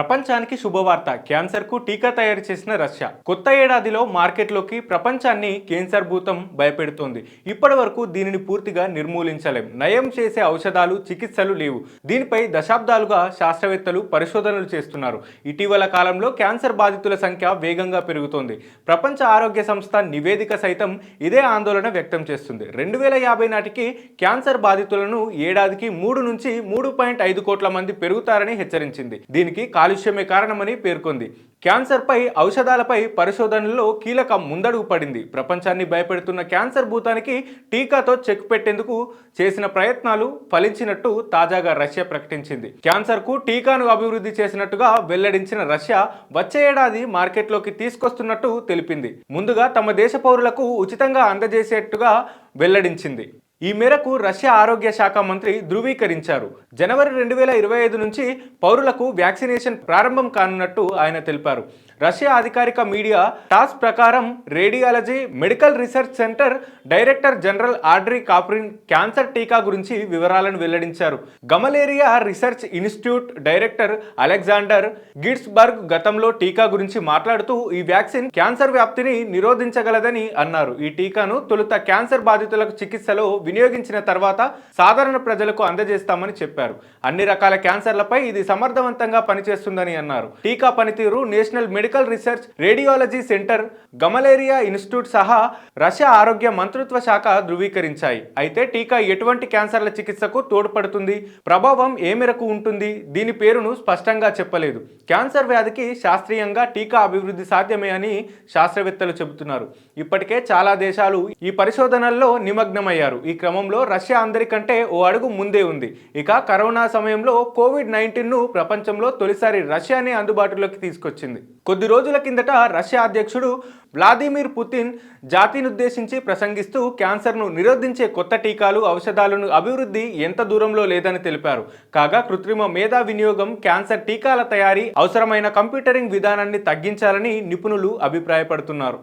ప్రపంచానికి శుభవార్త. క్యాన్సర్కు టీకా తయారు చేసిన రష్యా. కొత్త ఏడాదిలో మార్కెట్లోకి ప్రపంచాన్ని క్యాన్సర్ భూతం భయపెడుతోంది. ఇప్పటి వరకు దీనిని పూర్తిగా నిర్మూలించలేం. నయం చేసే ఔషధాలు చికిత్సలు లేవు. దీనిపై దశాబ్దాలుగా శాస్త్రవేత్తలు పరిశోధనలు చేస్తున్నారు. ఇటీవల కాలంలో క్యాన్సర్ బాధితుల సంఖ్య వేగంగా పెరుగుతోంది. ప్రపంచ ఆరోగ్య సంస్థ నివేదిక సైతం ఇదే ఆందోళన వ్యక్తం చేస్తుంది. రెండు వేల యాభై నాటికి క్యాన్సర్ బాధితులను ఏడాదికి మూడు నుంచి మూడు పాయింట్ ఐదు కోట్ల మంది పెరుగుతారని హెచ్చరించింది. దీనికి కాలుష్యమే కారణమని పేర్కొంది. క్యాన్సర్పై ఔషధాలపై పరిశోధనల్లో కీలక ముందడుగు పడింది. ప్రపంచాన్ని భయపెడుతున్న క్యాన్సర్ భూతానికి టీకాతో చెక్ పెట్టేందుకు చేసిన ప్రయత్నాలు ఫలించినట్టు తాజాగా రష్యా ప్రకటించింది. క్యాన్సర్కు టీకాను అభివృద్ధి చేసినట్టుగా వెల్లడించిన రష్యా వచ్చే ఏడాది మార్కెట్లోకి తీసుకొస్తున్నట్టు తెలిపింది. ముందుగా తమ దేశ పౌరులకు ఉచితంగా అందజేసేట్టుగా వెల్లడించింది. ఈ మేరకు రష్యా ఆరోగ్య శాఖ మంత్రి ధృవీకరించారు. జనవరి రెండు వేల ఇరవై ఐదు నుంచి పౌరులకు వ్యాక్సినేషన్ ప్రారంభం కానున్నట్టు ఆయన తెలిపారు. రష్యా అధికారిక మీడియా టాస్ ప్రకారం radiology medical research centre director general Andrey Kaprin cancer టీకా గురించి వివరాలను వెల్లడించారు. Gamaleya research institute director Alexander Gintsburg గతంలో టీకా గురించి మాట్లాడుతూ ఈ వ్యాక్సిన్ క్యాన్సర్ వ్యాప్తిని నిరోధించగలదని అన్నారు. ఈ టీకాను తొలుత క్యాన్సర్ బాధితులకు చికిత్సలో వినియోగించిన తర్వాత సాధారణ ప్రజలకు అందజేస్తామని చెప్పారు. అన్ని రకాల క్యాన్సర్లపై ఇది సమర్థవంతంగా పనిచేస్తుందని అన్నారు. టీకా పనితీరు national medical research radiology centre Gamaleya institute సహా రష్యా ఆరోగ్య మంత్రిత్వ శాఖ ధృవీకరించాయి. అయితే టీకా ఎటువంటి క్యాన్సర్ల చికిత్సకు తోడ్పడుతుంది? ప్రభావం ఏ మేరకు ఉంటుంది? దీని పేరును స్పష్టంగా చెప్పలేదు. క్యాన్సర్ వ్యాధికి శాస్త్రీయంగా టీకా అభివృద్ధి సాధ్యమే అని శాస్త్రవేత్తలు చెబుతున్నారు. ఇప్పటికే చాలా దేశాలు ఈ పరిశోధనల్లో నిమగ్నమయ్యారు. ఈ క్రమంలో రష్యా అందరికంటే ఓ అడుగు ముందే ఉంది. ఇక కరోనా సమయంలో కోవిడ్ నైన్టీన్ను ప్రపంచంలో తొలిసారి రష్యానే అందుబాటులోకి తీసుకొచ్చింది. కొద్ది రోజుల కిందట రష్యా అధ్యక్షుడు వ్లాదిమిర్ పుతిన్ జాతినుద్దేశించి ప్రసంగిస్తూ క్యాన్సర్ను నిరోధించే కొత్త టీకాలు ఔషధాలను అభివృద్ధి ఎంత దూరంలో లేదని తెలిపారు. కాగా కృత్రిమ మేధా వినియోగం క్యాన్సర్ టీకాల తయారీ అవసరమైన కంప్యూటరింగ్ విధానాన్ని తగ్గించాలని నిపుణులు అభిప్రాయపడుతున్నారు.